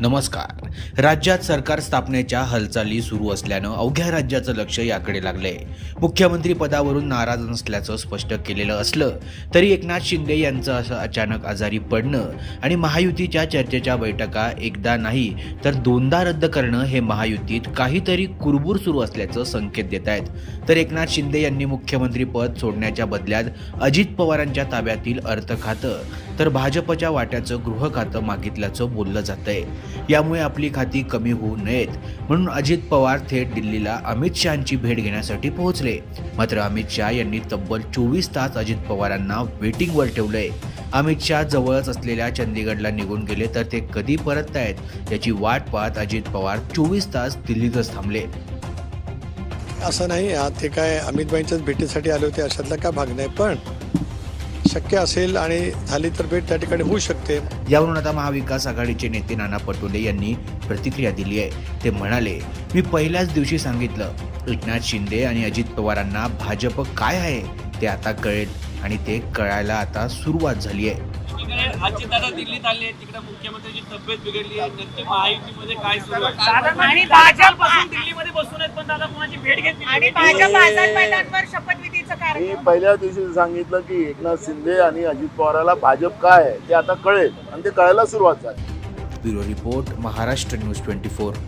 नमस्कार. राज्यात सरकार स्थापनेच्या हालचाली सुरू असल्यानं अवघ्या राज्याचं लक्ष याकडे लागलंय. मुख्यमंत्री पदावरून नाराज नसल्याचं स्पष्ट केलेलं असलं तरी एकनाथ शिंदे यांचं असं अचानक आजारी पडणं आणि महायुतीच्या चर्चेच्या बैठका एकदा नाही तर दोनदा रद्द करणं हे महायुतीत काहीतरी कुरबूर सुरू असल्याचं संकेत देत आहेत. तर एकनाथ शिंदे यांनी मुख्यमंत्री पद सोडण्याच्या बदल्यात अजित पवारांच्या ताब्यातील अर्थ खातं तर भाजपच्या वाट्याचं गृह खातं मागितल्याचं बोललं जातंय. यामुळे आपली खाती कमी होऊ नयेत म्हणून अजित पवार थेट दिल्लीला अमित शहाची भेट घेण्यासाठी पोहोचले. मात्र अमित शहा यांनी तब्बल चोवीस तास अजित पवारांना वेटिंगवर ठेवलंय. अमित शहा जवळच असलेल्या चंदीगडला निघून गेले तर ते कधी परत आहेत याची वाट पाहत अजित पवार चोवीस तास दिल्लीतच थांबले. असं नाही ते काय अमितबाईंच्याच भेटीसाठी आले होते अशातला काय भाग नाही पण शक्य असेल आणि झाली तर भेट त्या ठिकाणी होऊ शकते. यावरून आता महाविकास आघाडीचे नेते नाना पटोले यांनी प्रतिक्रिया दिली आहे. ते म्हणाले मी पहिल्याच दिवशी सांगितलं एकनाथ शिंदे आणि अजित पवारांना भाजप काय आहे ते आता कळेल आणि ते कळायला आता सुरुवात झाली आहे. दिल्लीत आले तिकडे मुख्यमंत्र्यांची तब्येत बिघडली आहे. नक्की महायुतीमध्ये काय सुरू आहे? आणि भाजप दिल्लीमध्ये बसून आहेत पण दादा कोणाची भेट घेतली आणि भाजप आझाद मैदानवर शपथविधीचं मी पहिल्या दिवशी सांगितलं की एकनाथ शिंदे आणि अजित पवाराला भाजप काय आहे ते आता कळेल. आणि ते कळायला सुरुवात झाली. Bureau report Maharashtra news twenty four.